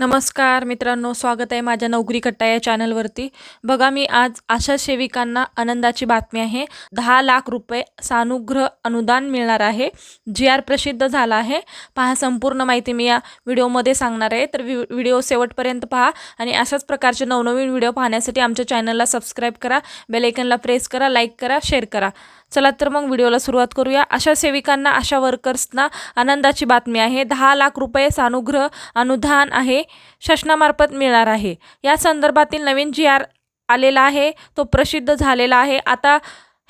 नमस्कार मित्रांनो स्वागत आहे माझ्या नोकरी कट्टा या चॅनलवरती. बघा मी आज आशा सेविकांना आनंदाची बातमी आहे. दहा लाख रुपये सानुग्रह अनुदान मिळणार आहे. जी आर प्रसिद्ध झाला आहे. पहा संपूर्ण माहिती मी या व्हिडिओमध्ये सांगणार आहे. तर व्हिडिओ शेवटपर्यंत पहा आणि अशाच प्रकारचे नवनवीन व्हिडिओ पाहण्यासाठी आमच्या चॅनलला सबस्क्राईब करा बेलायकनला प्रेस करा लाईक करा शेअर करा. चला तर मग व्हिडिओला सुरुवात करूया. अशा सेविकांना अशा वर्कर्सना आनंदाची बातमी आहे. दहा लाख रुपये सानुग्रह अनुदान आहे. शासनामार्फत मिळणार आहे. या संदर्भातील नवीन जी आर आलेला आहे. तो प्रसिद्ध झालेला आहे. आता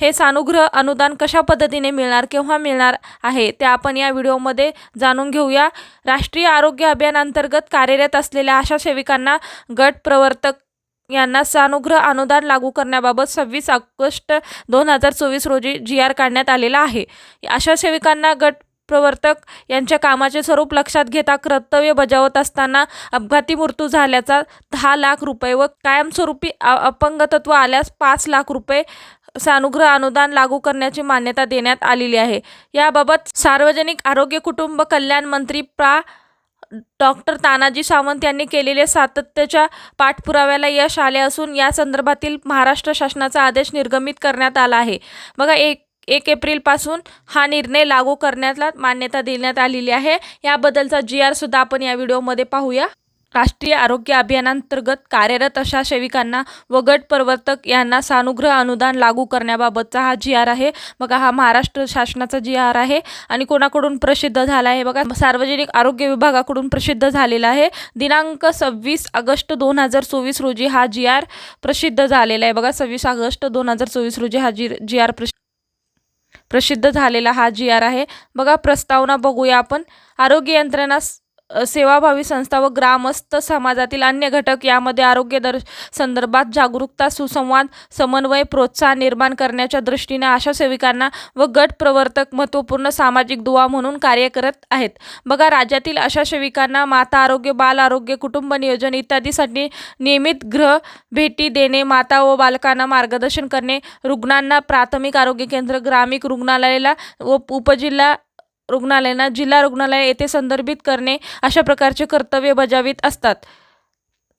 हे सानुग्रह अनुदान कशा पद्धतीने मिळणार केव्हा मिळणार आहे ते आपण या व्हिडिओमध्ये जाणून घेऊया. राष्ट्रीय आरोग्य अभियानांतर्गत कार्यरत असलेल्या आशा सेविकांना गट प्रवर्तक यांना सानुग्रह अनुदान लागू करण्याबाबत सव्वीस ऑगस्ट दोन हजार चोवीस रोजी जी आर काढण्यात आलेला आहे. अशा सेविकांना गट प्रवर्तक यांच्या कामाचे स्वरूप लक्षात घेता कर्तव्य बजावत असताना अपघाती मृत्यू झाल्याचा दहा लाख रुपये व कायमस्वरूपी अपंगतत्व आल्यास पाच लाख रुपये सानुग्रह अनुदान लागू करण्याची मान्यता देण्यात आलेली आहे. याबाबत सार्वजनिक आरोग्य कुटुंब कल्याण मंत्री प्रा. डॉक्टर तानाजी सावंत यांनी केलेल्या सातत्याच्या पाठपुराव्याला यश आले असून या संदर्भातील महाराष्ट्र शासनाचा आदेश निर्गमित करण्यात आला आहे. बघा एक एक एप्रिलपासून हा निर्णय लागू करण्याला मान्यता देण्यात आलेली आहे. याबद्दलचा जी आर सुद्धा आपण या व्हिडिओमध्ये पाहूया. राष्ट्रीय आरोग्य अभियानांतर्गत कार्यरत अशा सेविकांना व गट प्रवर्तक यांना सानुग्रह अनुदान लागू करण्याबाबतचा हा जी आर आहे. बघा हा महाराष्ट्र शासनाचा जी आर आहे आणि कोणाकडून प्रसिद्ध झाला आहे? बघा सार्वजनिक आरोग्य विभागाकडून प्रसिद्ध झालेला आहे. दिनांक सव्वीस ऑगस्ट दोन हजार चोवीस रोजी हा जी आर प्रसिद्ध झालेला आहे. बघा सव्वीस ऑगस्ट दोन हजार चोवीस रोजी हा जी जी आर प्रसिद्ध प्रसिद्ध झालेला हा जी आर आहे. बघा प्रस्तावना बघूया आपण. आरोग्य यंत्रणा सेवाभावी संस्था व ग्रामस्थ समाजातील अन्य घटक यामध्ये आरोग्य दर संदर्भात जागरूकता सुसंवाद समन्वय प्रोत्साहन निर्माण करण्याच्या दृष्टीने आशा सेविकांना व गट प्रवर्तक महत्त्वपूर्ण सामाजिक दुवा म्हणून कार्य करत आहेत. बघा राज्यातील अशा सेविकांना माता आरोग्य बाल आरोग्य कुटुंब नियोजन इत्यादीसाठी नियमित गृह भेटी देणे माता व बालकांना मार्गदर्शन करणे रुग्णांना प्राथमिक आरोग्य केंद्र ग्रामीण रुग्णालयाला व उपजिल्हा रुग्णालयांना जिल्हा रुग्णालय येथे संदर्भित करणे अशा प्रकारचे कर्तव्य बजावित असतात.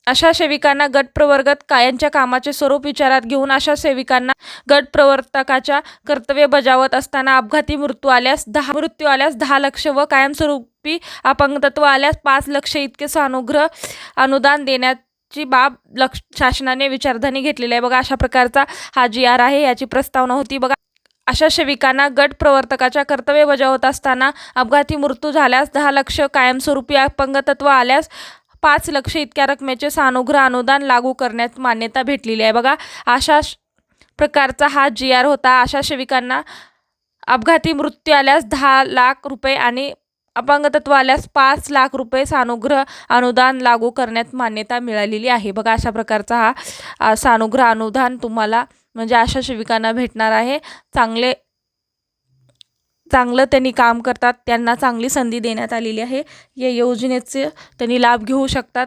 अशा सेविकांना गट प्रवर्गात कायांच्या कामाचे स्वरूप विचारात घेऊन अशा सेविकांना गट प्रवर्तकाच्या कर्तव्य बजावत असताना अपघाती मृत्यू आल्यास दहा मृत्यू आल्यास दहा लक्ष व कायमस्वरूपी अपंगतत्व आल्यास पाच लक्ष इतके सानुग्रह अनुदान देण्याची बाब लक्ष शासनाने विचारधानी घेतलेली आहे. बघा अशा प्रकारचा हा जी आर आहे याची प्रस्तावना होती. बघा अशा सेविकांना गट प्रवर्तकाच्या कर्तव्य बजावत असताना अपघाती मृत्यू झाल्यास दहा लक्ष कायमस्वरूपी अपंगतत्व आल्यास पाच लक्ष इतक्या रकमेचे सानुग्रह अनुदान लागू करण्यात मान्यता भेटलेली आहे. बघा अशा प्रकारचा हा जी आर होता. अशा सेविकांना अपघाती मृत्यू आल्यास दहा लाख रुपये आणि अपंगतत्व आल्यास पाच लाख रुपये सानुग्रह अनुदान लागू करण्यात मान्यता मिळालेली आहे. बघा अशा प्रकारचा हा सानुग्रह अनुदान तुम्हाला म्हणजे अशा शेविकांना भेटणार आहे. चांगले चांगलं त्यांनी काम करतात त्यांना चांगली संधी देण्यात आलेली आहे. या योजनेचे त्यांनी लाभ घेऊ शकतात.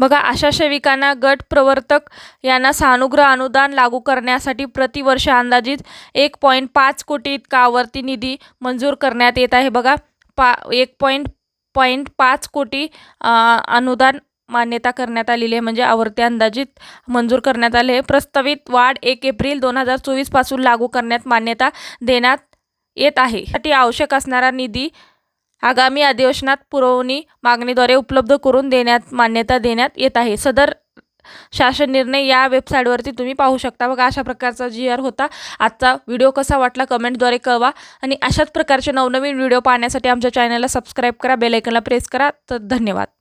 बघा अशा सेविकांना गट प्रवर्तक यांना सानुग्रह अनुदान लागू करण्यासाठी प्रतिवर्ष अंदाजित एक पॉईंट पाच कोटी इतका आवर्ती निधी मंजूर करण्यात येत आहे. बघा पा एक पॉईंट पॉईंट पाच कोटी अनुदान मान्यता करण्यात आलेली आहे. म्हणजे आवर्ती अंदाजित मंजूर करण्यात आले आहे. प्रस्तावित वाढ एक एप्रिल दोन हजार चोवीसपासून लागू करण्यात मान्यता देण्यात येत आहे. साठी आवश्यक असणारा निधी आगामी अधिवेशनात पुरवणी मागणीद्वारे उपलब्ध करून देण्यात मान्यता देण्यात येत आहे. सदर शासन निर्णय या वेबसाईटवरती तुम्ही पाहू शकता. बघा अशा प्रकारचा जी आर होता. आजचा व्हिडिओ कसा वाटला कमेंटद्वारे कळवा. आणि अशाच प्रकारचे नवनवीन व्हिडिओ पाहण्यासाठी आमच्या चॅनलला सबस्क्राईब करा बेलायकनला प्रेस करा. तर धन्यवाद.